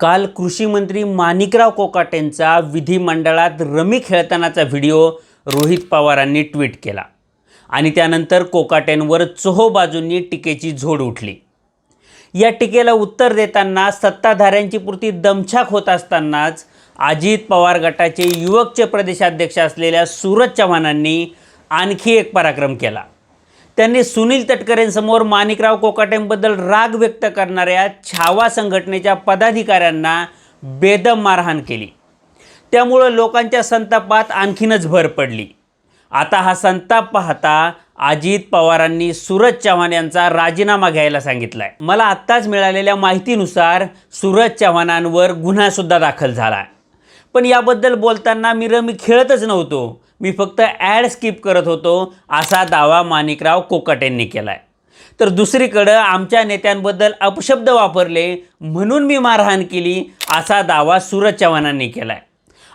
काल कृषी मंत्री माणिकराव कोकाटेंचा विधिमंडळात रमी खेळतानाचा व्हिडिओ रोहित पवारांनी ट्विट केला. आणि त्यानंतर कोकाटेंवर चोहोबाजूंनी टीकेची झोड उठली. या टीकेला उत्तर देताना सत्ताधाऱ्यांची पुरती दमछाक होत असतानाच अजित पवार गटाचे युवकचे प्रदेशाध्यक्ष असलेल्या सूरज चव्हाणांनी आणखी एक पराक्रम केला. त्यांनी सुनील तटकरेंसमोर माणिकराव कोकाटेंबद्दल राग व्यक्त करणाऱ्या छावा संघटनेच्या पदाधिकाऱ्यांना बेदम मारहाण केली. त्यामुळं लोकांच्या संतापात आणखीनच भर पडली. आता हा संताप पाहता अजित पवारांनी सूरज चव्हाण यांचा राजीनामा घ्यायला सांगितलाय. मला आत्ताच मिळालेल्या माहितीनुसार सूरज चव्हाणांवर गुन्हासुद्धा दाखल झाला आहे पण याबद्दल बोलताना मी रमी खेळतच नव्हतो. मी फक्त ॲड स्किप करत होतो असा दावा माणिकराव कोकाटेंनी केला आहे तर दुसरीकडं आमच्या नेत्यांबद्दल अपशब्द वापरले म्हणून मी मारहाण केली असा दावा सूरज चव्हाणांनी केला आहे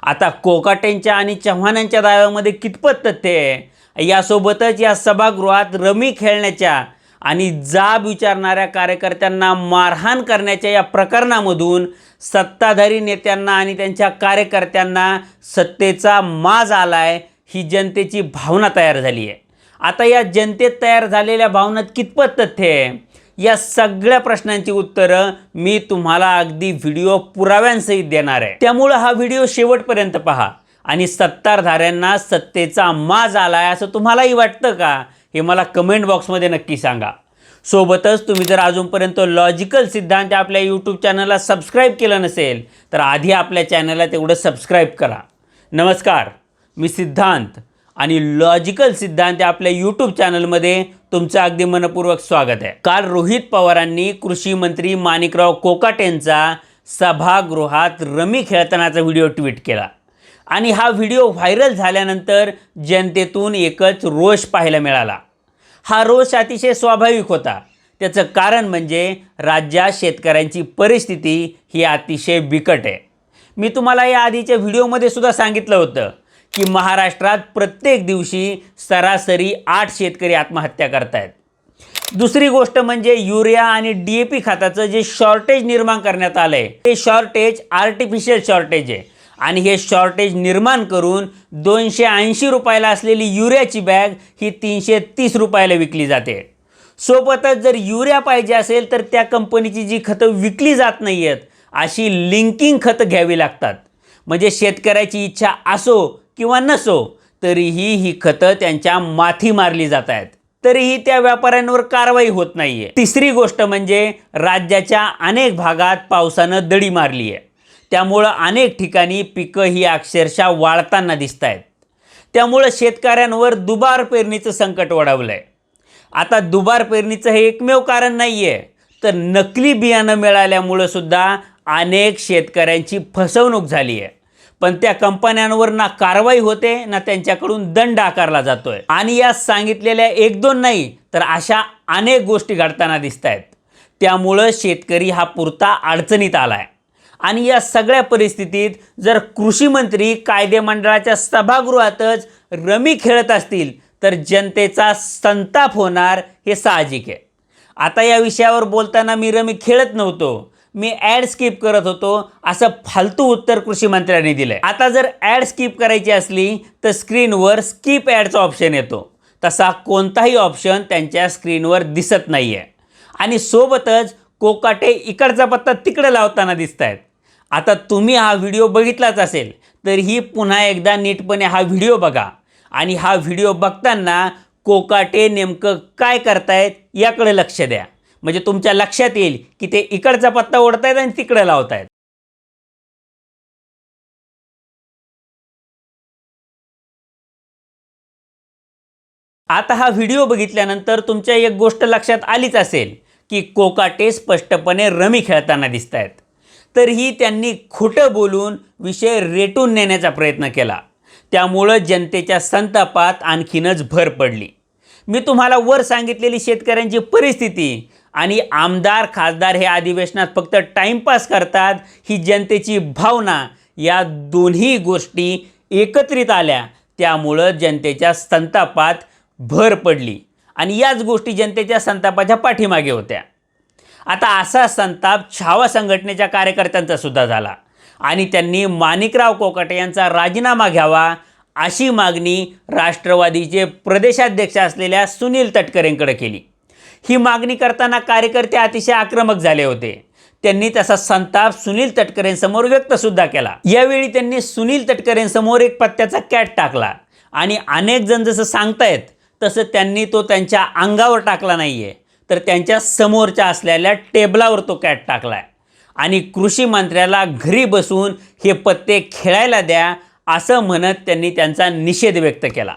आता कोकाटेंच्या आणि चव्हाणांच्या दाव्यामध्ये कितपत तथ्य आहे? यासोबतच या सभागृहात रमी खेळण्याच्या आणि जाब विचारणाऱ्या कार्यकर्त्यांना मारहाण करण्याच्या या प्रकरणामधून सत्ताधारी नेत्यांना आणि त्यांच्या कार्यकर्त्यांना सत्तेचा माज आलाय ही जनतेची भावना तयार झाली आहे. आता या जनतेत तयार झालेल्या भावनात कितपत तथ्य आहे? या सगळ्या प्रश्नांची उत्तरं मी तुम्हाला अगदी व्हिडिओ पुराव्यांसहित देणार आहे. त्यामुळं हा व्हिडिओ शेवटपर्यंत पहा आणि सत्ताधाऱ्यांना सत्तेचा माज आलाय असं तुम्हालाही वाटतं का? हे मला कमेंट बॉक्समध्ये नक्की सांगा. सोबतच तुम्ही जर अजूनपर्यंत लॉजिकल सिद्धांत आपल्या यूट्यूब चॅनलला सबस्क्राईब केलं नसेल तर आधी आपल्या चॅनलला तेवढं सबस्क्राईब करा. नमस्कार मी सिद्धांत आणि लॉजिकल सिद्धांत आपल्या यूट्यूब चॅनलमध्ये तुमचं अगदी मनपूर्वक स्वागत आहे. काल रोहित पवारांनी कृषी मंत्री माणिकराव कोकाटेंचा सभागृहात रमी खेळतानाचा व्हिडिओ ट्विट केला. आणि हा व्हिडिओ व्हायरल झाल्यानंतर जनतेतून एकच रोष पाहायला मिळाला. हा रोष अतिशय स्वाभाविक होता. त्याचं कारण म्हणजे राज्यात शेतकऱ्यांची परिस्थिती ही अतिशय बिकट आहे. मी तुम्हाला या आधीच्या व्हिडिओमध्ये सुद्धा सांगितलं होतं की महाराष्ट्रात प्रत्येक दिवशी सरासरी आठ शेतकरी आत्महत्या करतायत. दुसरी गोष्ट म्हणजे युरिया आणि डी ए पी खताचं जे शॉर्टेज निर्माण करण्यात आलं आहे ते शॉर्टेज आर्टिफिशियल शॉर्टेज आहे. आणि हे शॉर्टेज निर्माण करून दोनशे ऐंशी रुपयाला असलेली युरियाची बॅग ही तीनशे तीस रुपयाला विकली जाते. सोबतच जर युरिया पाहिजे असेल तर त्या कंपनीची जी खतं विकली जात नाही आहेत अशी लिंकिंग खतं घ्यावी लागतात. म्हणजे शेतकऱ्याची इच्छा असो किंवा नसो तरीही ही खतं त्यांच्या माथी मारली जात आहेत. तरीही त्या व्यापाऱ्यांवर कारवाई होत नाही आहे तिसरी गोष्ट म्हणजे राज्याच्या अनेक भागात पावसानं दडी मारली आहे त्यामुळं अनेक ठिकाणी पिकं ही अक्षरशः वाळताना दिसत आहेत त्यामुळं शेतकऱ्यांवर दुबार पेरणीचं संकट ओढावलं आहे आता दुबार पेरणीचं हे एकमेव कारण नाही आहे तर नकली बियाणं मिळाल्यामुळं सुद्धा अनेक शेतकऱ्यांची फसवणूक झाली आहे पण त्या कंपन्यांवर ना कारवाई होते ना त्यांच्याकडून दंड आकारला जातोय. आणि या सांगितलेल्या एक दोन नाही तर अशा अनेक गोष्टी घडताना दिसत आहेत त्यामुळं शेतकरी हा पुरता अडचणीत आला आहे आणि या सगळ्या परिस्थितीत जर कृषी मंत्री कायदे मंडळाच्या सभागृहातच रमी खेळत असतील तर जनतेचा संताप होणार हे साहजिक आहे. आता या विषयावर बोलताना मी रमी खेळत नव्हतो मी ॲड स्किप करत होतो असं फालतू उत्तर कृषी मंत्र्यांनी दिलं आहे आता जर ॲड स्किप करायची असली तर स्क्रीनवर स्किप ॲडचा ऑप्शन येतो. तसा कोणताही ऑप्शन त्यांच्या स्क्रीनवर दिसत नाही आहे आणि सोबतच कोकाटे इकडचा पत्ता तिकडे लावताना दिसत आहेत आता तुम्ही हा व्हिडिओ बघितलाच असेल तर ही पुन्हा एकदा नीटपणे हा व्हिडिओ बघा. आणि हा व्हिडिओ बघताना कोकाटे नेमकं काय करतायत याकडे लक्ष द्या. म्हणजे तुमच्या लक्षात येईल की ते इकडचा पत्ता ओढतायत आणि तिकडे लावतायत. आता हा व्हिडिओ बघितल्यानंतर तुमच्या एक गोष्ट लक्षात आलीच असेल की कोकाटे स्पष्टपणे रमी खेळताना दिसत आहेत तरीही त्यांनी खोटं बोलून विषय रेटून नेण्याचा प्रयत्न केला. त्यामुळं जनतेच्या संतापात आणखीनच भर पडली. मी तुम्हाला वर सांगितलेली शेतकऱ्यांची परिस्थिती आणि आमदार खासदार हे अधिवेशनात फक्त टाईमपास करतात ही जनतेची भावना या दोन्ही गोष्टी एकत्रित आल्या. त्यामुळं जनतेच्या संतापात भर पडली. आणि याच गोष्टी जनतेच्या संतापाच्या पाठीमागे होत्या. आता असा संताप छावा संघटनेच्या कार्यकर्त्यांचा सुद्धा झाला. आणि त्यांनी माणिकराव कोकाटे यांचा राजीनामा घ्यावा अशी मागणी राष्ट्रवादीचे प्रदेशाध्यक्ष असलेल्या सुनील तटकरेंकडे केली. ही मागणी करताना कार्यकर्ते अतिशय आक्रमक झाले होते. त्यांनी तसा संताप सुनील तटकरेंसमोर व्यक्तसुद्धा केला. यावेळी त्यांनी सुनील तटकरेंसमोर एक पत्त्याचा कॅट टाकला. आणि अनेक जण जसं सांगतायत तसं त्यांनी तो त्यांच्या अंगावर टाकला नाही आहे तर त्यांच्या समोरच्या असलेल्या टेबलावर तो कॅट टाकला आहे आणि कृषी मंत्र्याला घरी बसून हे पत्ते खेळायला द्या असं म्हणत त्यांनी त्यांचा निषेध व्यक्त केला.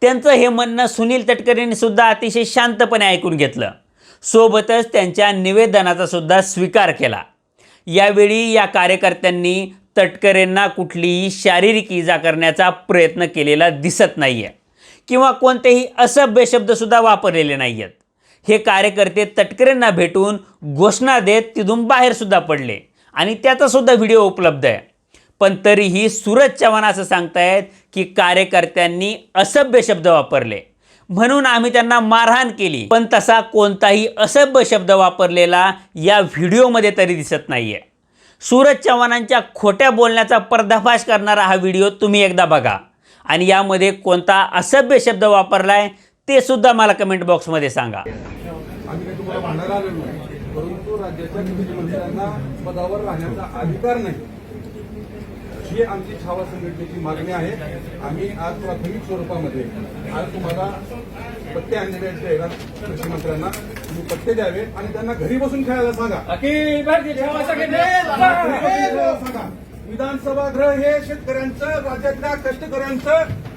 त्यांचं हे म्हणणं सुनील तटकरेंनी सुद्धा अतिशय शांतपणे ऐकून घेतलं. सोबतच त्यांच्या निवेदनाचा सुद्धा स्वीकार केला. यावेळी या कार्यकर्त्यांनी तटकरेंना कुठलीही शारीरिक इजा करण्याचा प्रयत्न केलेला दिसत नाही आहे किंवा कोणतेही असभ्य शब्दसुद्धा वापरलेले नाही आहेत हे कार्यकर्ते तटकरेंना भेटून घोषणा देत तिथून बाहेरसुद्धा पडले. आणि त्याचासुद्धा व्हिडिओ उपलब्ध आहे. पण तरीही सूरज चव्हाण असं सांगतायत की कार्यकर्त्यांनी असभ्य शब्द वापरले. म्हणून आम्ही त्यांना मारहाण केली. पण तसा कोणताही असभ्य शब्द वापरलेला या व्हिडिओमध्ये तरी दिसत नाही आहे सूरज चव्हाणांच्या खोट्या बोलण्याचा पर्दाफाश करणारा हा व्हिडिओ तुम्ही एकदा बघा. आणि यामध्ये कोणता असभ्य शब्द वापरला आहे ते सुद्धा मला कमेंट बॉक्समध्ये सांगा. परंतु राज्याच्या मुख्यमंत्र्यांना पदावर राहण्याचा अधिकार नाही. ही आमची छावा संघटनेची मागणी आहे. आम्ही आज प्राथमिक स्वरूपामध्ये आज तुम्हाला पत्ते आणलेले आहेत द्यायला कृषी मंत्र्यांना तुम्ही पत्ते द्यावे आणि त्यांना घरी बसून खेळायला सांगा. सांगा. विधानसभा गृह हे शेतकऱ्यांचं राज्यातल्या कष्टकऱ्यांचं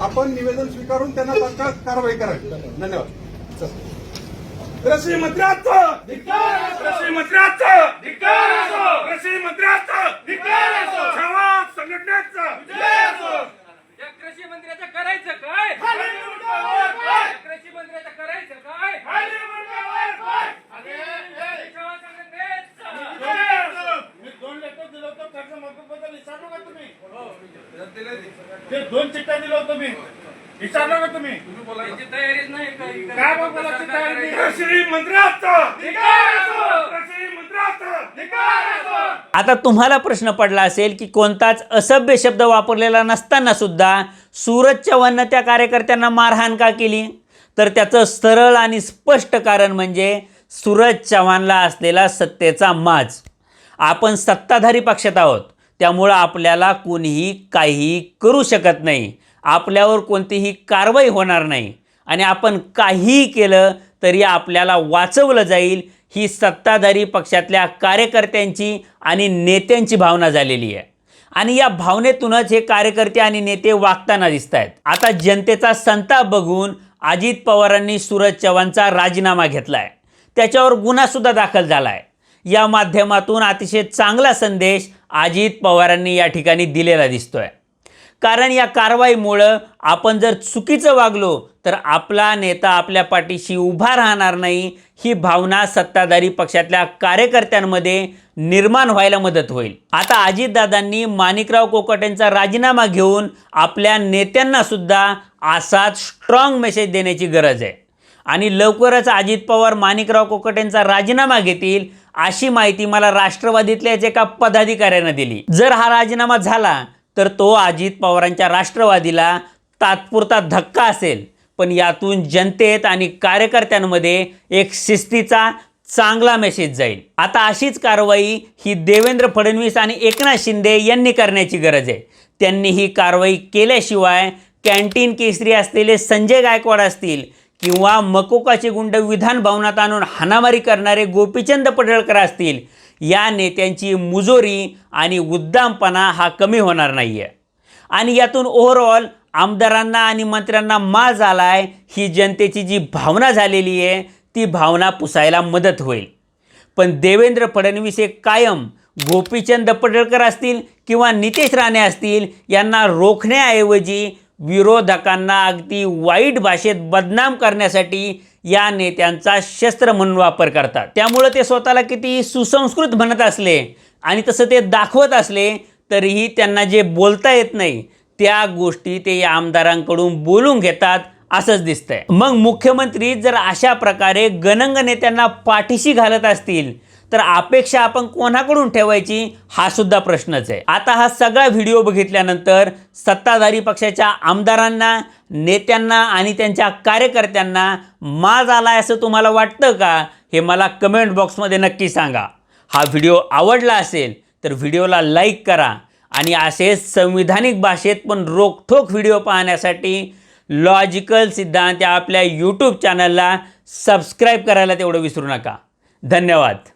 आपण निवेदन स्वीकारून त्यांना तात्काळ कारवाई करावी. धन्यवाद. कृषी मंत्र्याचं! कृषी मंत्र्याचं! कृषी मंत्र्याचं छावा संघटनेचं या कृषी मंत्र्याचं करायचं काय या कृषी मंत्र्याचं करायचं काय सेवा संघटनेचं. मी दोन लेटर दिलं होतं कर्ज माफीबद्दल विचारलो का तुम्ही ते दोन चिठ्ठ्या दिलं होतं मी विचारलं का तुम्ही याची तयारीच नाही काही काय मग बोलायची तयारी नाही? कृषी आता तुम्हाला प्रश्न पडला असेल की कोणताच असभ्य शब्द वापरलेला नसताना सुद्धा सूरज चव्हाणनं त्या कार्यकर्त्यांना मारहाण का केली? तर त्याचं सरळ आणि स्पष्ट कारण म्हणजे सूरज चव्हाणला असलेला सत्तेचा माज. आपण सत्ताधारी पक्षात आहोत. त्यामुळं आपल्याला कोणीही काहीही करू शकत नाही. आपल्यावर कोणतीही कारवाई होणार नाही. आणि आपण काहीही केलं तरी आपल्याला वाचवलं जाईल. ही सत्ताधारी पक्षातल्या कार्यकर्त्यांची आणि नेत्यांची भावना झालेली आहे. आणि या भावनेतूनच हे कार्यकर्ते आणि नेते वागताना दिसत आहेत आता जनतेचा संताप बघून अजित पवारांनी सूरज चव्हाणचा राजीनामा घेतला आहे त्याच्यावर गुन्हासुद्धा दाखल झाला आहे या माध्यमातून अतिशय चांगला संदेश अजित पवारांनी या ठिकाणी दिलेला दिसतोय. कारण या कारवाईमुळं आपण जर चुकीचं वागलो तर आपला नेता आपल्या पाठीशी उभा राहणार नाही. ही भावना सत्ताधारी पक्षातल्या कार्यकर्त्यांमध्ये निर्माण व्हायला मदत होईल. आता अजितदादांनी माणिकराव कोकाटेंचा राजीनामा घेऊन आपल्या नेत्यांना सुद्धा असाच स्ट्रॉंग मेसेज देण्याची गरज आहे. आणि लवकरच अजित पवार माणिकराव कोकटेंचा राजीनामा घेतील अशी माहिती मला राष्ट्रवादीतल्याच एका पदाधिकाऱ्यानं दिली. जर हा राजीनामा झाला तर तो अजित पवारांच्या राष्ट्रवादीला तात्पुरता धक्का असेल. पण यातून जनतेत आणि कार्यकर्त्यांमध्ये एक शिस्तीचा चांगला मेसेज जाईल. आता अशीच कारवाई ही देवेंद्र फडणवीस आणि एकनाथ शिंदे यांनी करण्याची गरज आहे. त्यांनी ही कारवाई केल्याशिवाय कॅन्टीन केसरी असलेले संजय गायकवाड असतील किंवा मकोकाचे गुंड विधान भवनात आणून हाणामारी करणारे गोपीचंद पडळकर असतील या नेत्यांची मुजोरी आणि उद्दामपणा हा कमी होणार नाही आहे आणि यातून ओव्हरऑल आमदारांना आणि मंत्र्यांना मा झाला आहे ही जनतेची जी भावना झालेली आहे ती भावना पुसायला मदत होईल. पण देवेंद्र फडणवीस हे कायम गोपीचंद पडळकर असतील किंवा नितेश राणे असतील यांना रोखण्याऐवजी विरोधकांना अगदी वाईट भाषेत बदनाम करण्यासाठी या नेत्यांचा शस्त्र म्हणून वापर करतात. त्यामुळं ते स्वतःला किती सुसंस्कृत म्हणत असले आणि तसं ते दाखवत असले तरीही त्यांना जे बोलता येत नाही त्या गोष्टी ते या आमदारांकडून बोलून घेतात असंच दिसतंय. मग मुख्यमंत्री जर अशा प्रकारे गणंग नेत्यांना पाठीशी घालत असतील तर अपेक्षा आपण कोणाकडून ठेवायची? हा सुद्धा प्रश्नच आहे. आता हा सगळा व्हिडिओ बघितल्यानंतर सत्ताधारी पक्षाच्या आमदारांना नेत्यांना आणि त्यांच्या कार्यकर्त्यांना माज आलाय असं तुम्हाला वाटतं का? हे मला कमेंट बॉक्समध्ये नक्की सांगा. हा व्हिडिओ आवडला असेल तर व्हिडिओला लाईक करा आणि असे संविधानिक भाषेत पण रोखठोक व्हिडिओ पाहण्यासाठी लॉजिकल सिद्धांत या आपल्या यूट्यूब चॅनलला सबस्क्राईब करायला तेवढं विसरू नका. धन्यवाद.